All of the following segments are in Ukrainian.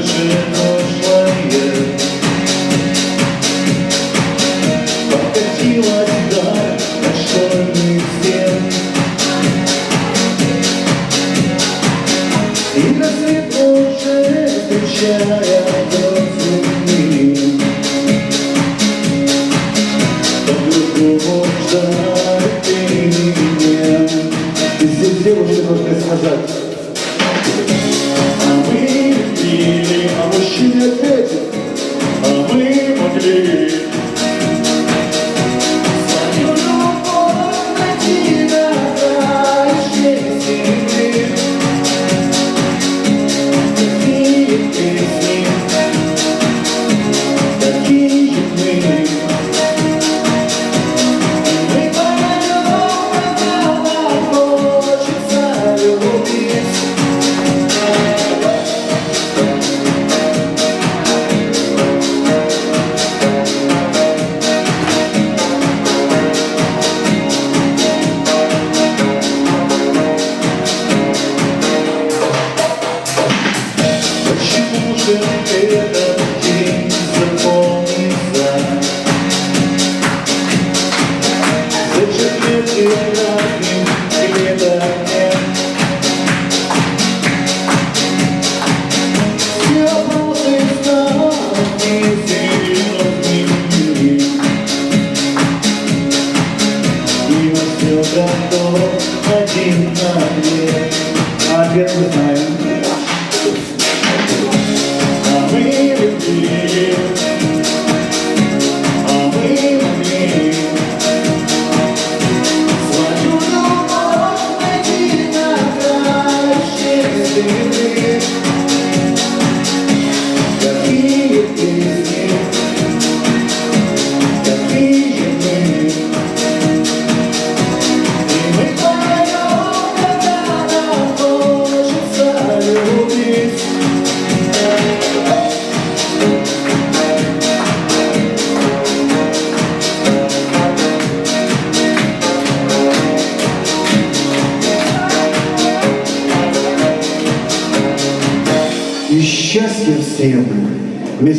Grażyno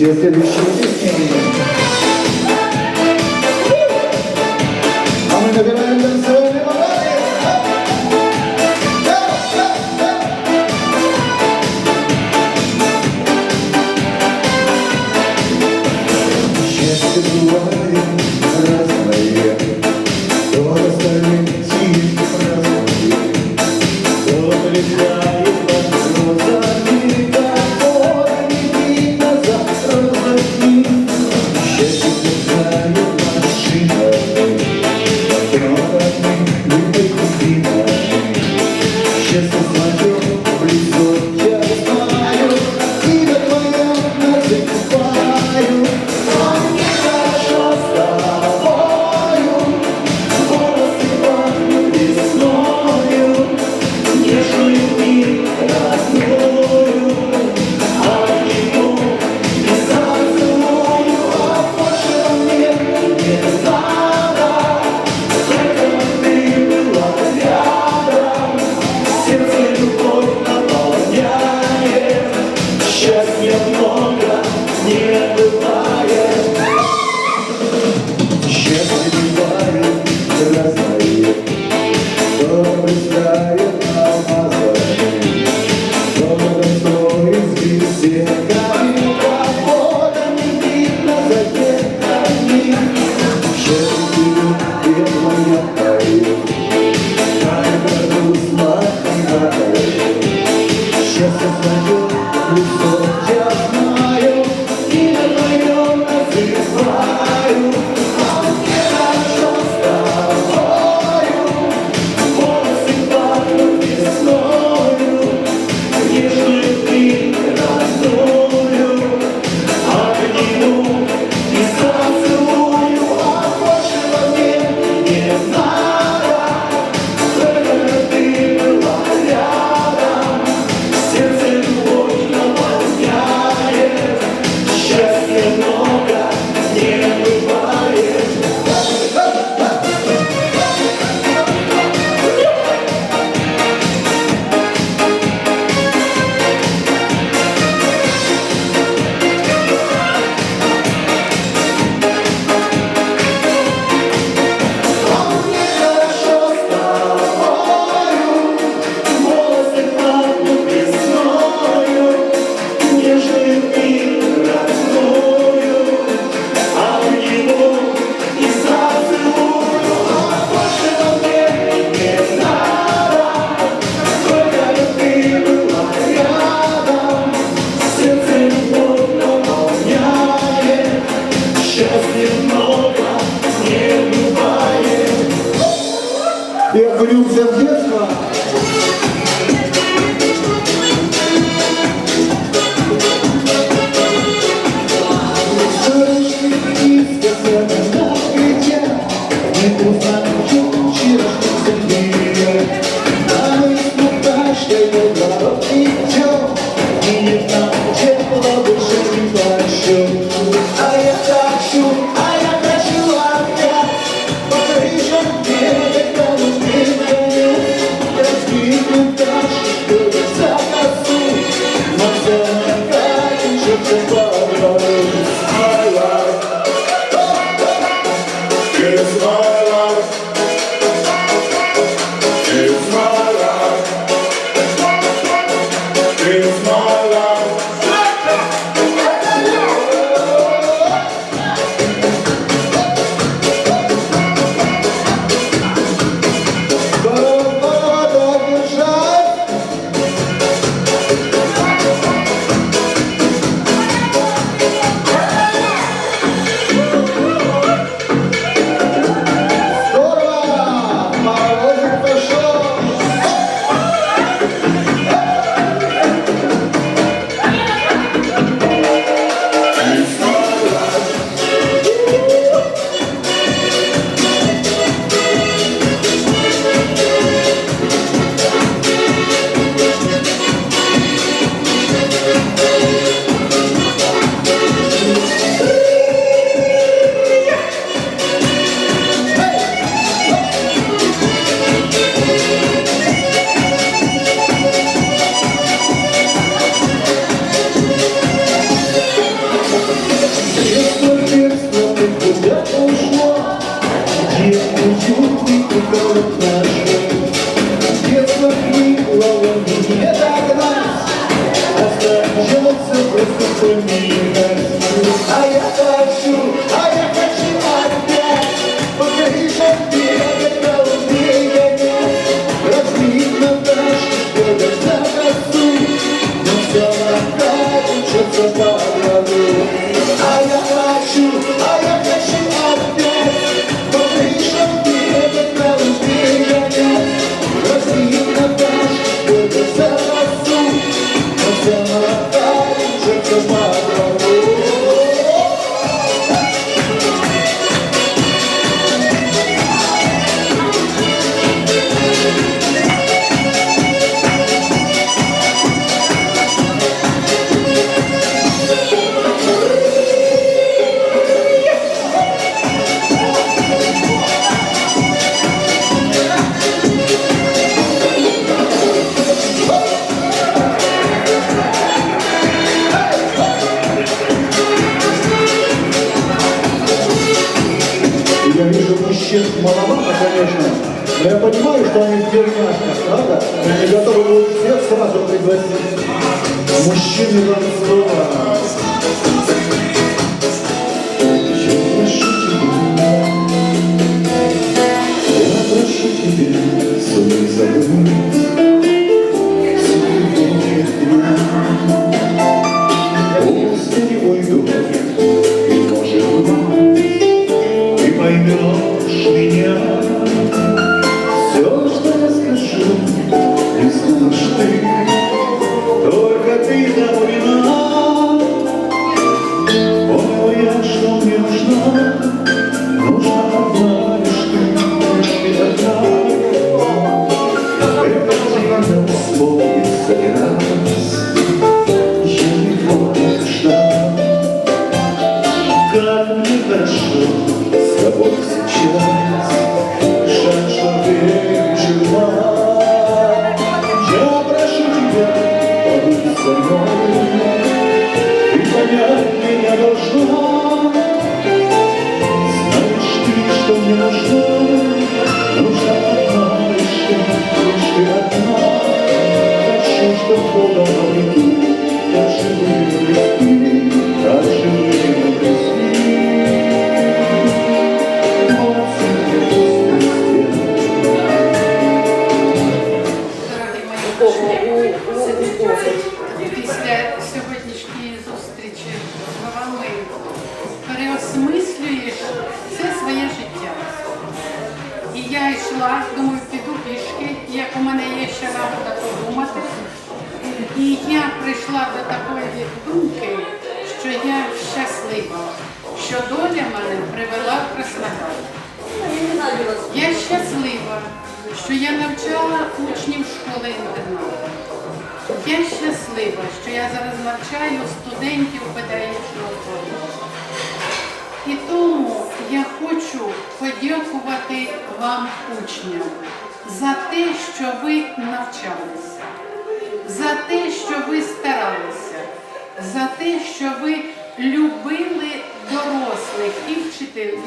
Cesedi şimdi. Ama ne kadar Мужчины вам слово. season. я должна. Знаешь ты, что мне нужна? Нужна ты, одна. Хочу, чтобы осмислюєш все своє життя. І я йшла, думаю, піду пішки, як у мене є ще рада подумати. І я прийшла до такої думки, що я щаслива, що доля мене привела в Краснодар. Я щаслива, що я навчала учнів школи-інтернату. Я щаслива, що я зараз навчаю студентів педагогічного коледжу. І тому я хочу подякувати вам, учням, за те, що ви навчалися, за те, що ви старалися, за те, що ви любили дорослих і вчителів,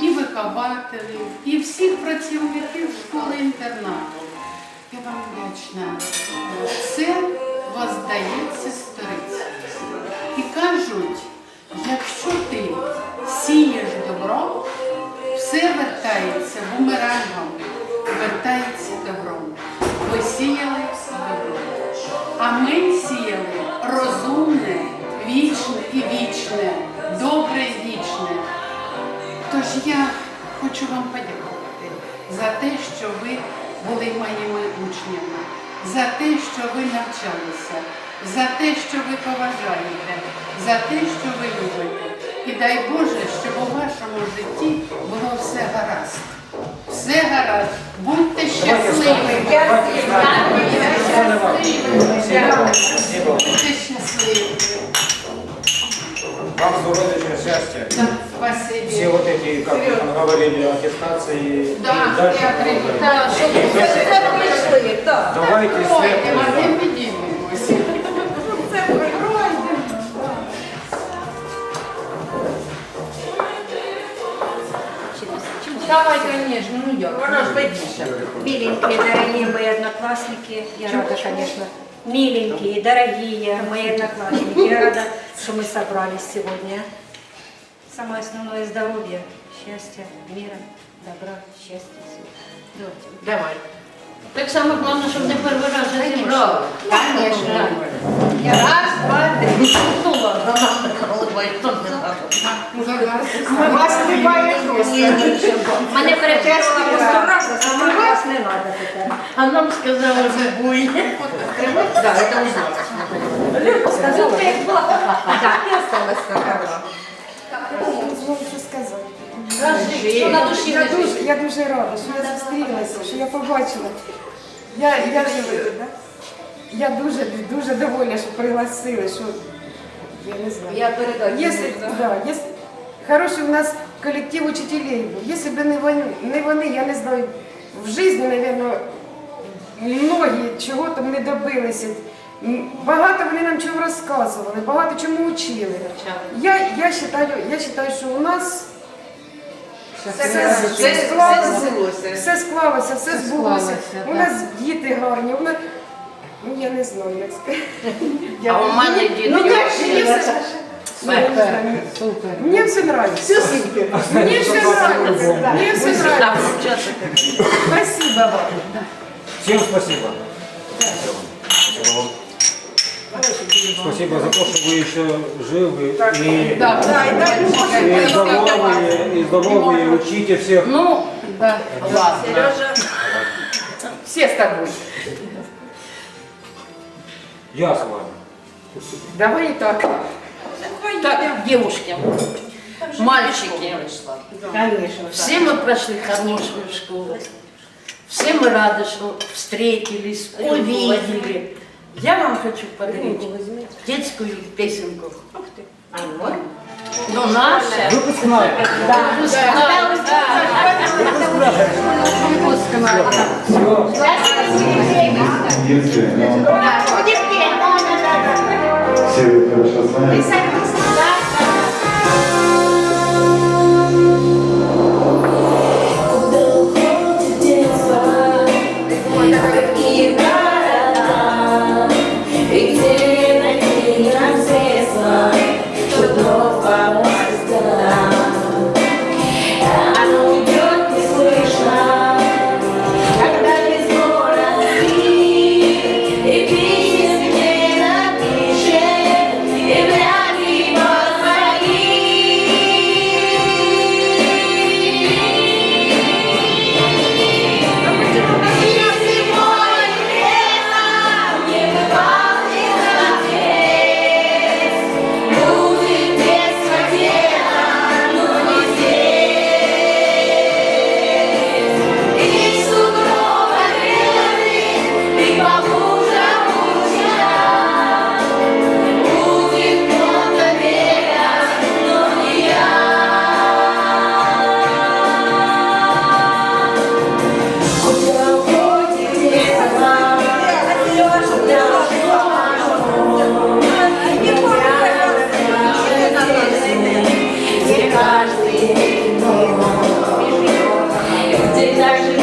і вихователів, і всіх працівників школи-інтернату. Я вам вдячна. Це воздається сториця. І кажуть, якщо ти сієш добро, все вертається бумерангом, вертається добром. Ви сіяли добро. А ми сіяли розумне, вічне і вічне, добре і вічне. Тож я хочу вам подякувати за те, що ви були моїми учнями, за те, що ви навчалися, за те, що ви поважаєте, за те, що ви любите. І дай Боже, щоб у вашому житті було все гаразд. Все гаразд. Будьте щасливі. Будьте щасливі. Вам здоровья, счастья. Так, спасибі. Все вот эти, как говорили, аттестации. Да, и дальше. Так, щоб Це прийшли, так. Давайте все. Давай, конечно, ну як. Вона ж бедніша. Миленькие, дорогие мои одноклассники, я рада, конечно, миленькие, дорогие мои одноклассники, я рада, что мы собрались сегодня. Самое основное здоровье, счастья, мира, добра, счастья. всего. Давай. Так само головне, щоб не перший раз не зібрали. Конечно. Раз, два, три. Ну так знає. Вас немає Мене переписувала по сто разів, а сама вас не треба тепер. А нам сказали, що буде. Да, это узналось. Сказали, як плохо. Так, Я осталась така. Що на душі Я дуже, я дуже рада, що я зустрілася, що я побачила. Я, я, я дуже, дуже довольна, що пригласили, що я не знаю. Я передаю. Если, да, если, хороший у нас коллектив учителей был. Если бы не вони, не вони, я не знаю, в житті, наверное, многі чого там не добилися. Багато вони нам чого розказували, багато чому учили. Я, я, вважаю, я вважаю, що у нас все, все, склалося, все склалося, все збулося. У нас діти гарні, у нас, ну я не знаю, як сказати. А у мене діти Ну, так, мені все, знаю. Мне все нравится. Мне все нравится. Мне все нравится. Спасибо вам. Всем спасибо. Вам. Спасибо за то, что вы еще живы и, Да, Да, и дай Боже, и здоровые, и здоровые, учите всех. Ну, да, ладно. Сережа. Все с тобой. Я с вами. Давай и так. Так, девушки, мальчики, Конечно. все мы прошли хорошую школу. Все мы рады, что встретились, увидели. Я вам хочу подарить детскую песенку. А Ну, наша. Выпускная. Выпускная. Выпускная. Выпускная. все хорошо знаете, exactly.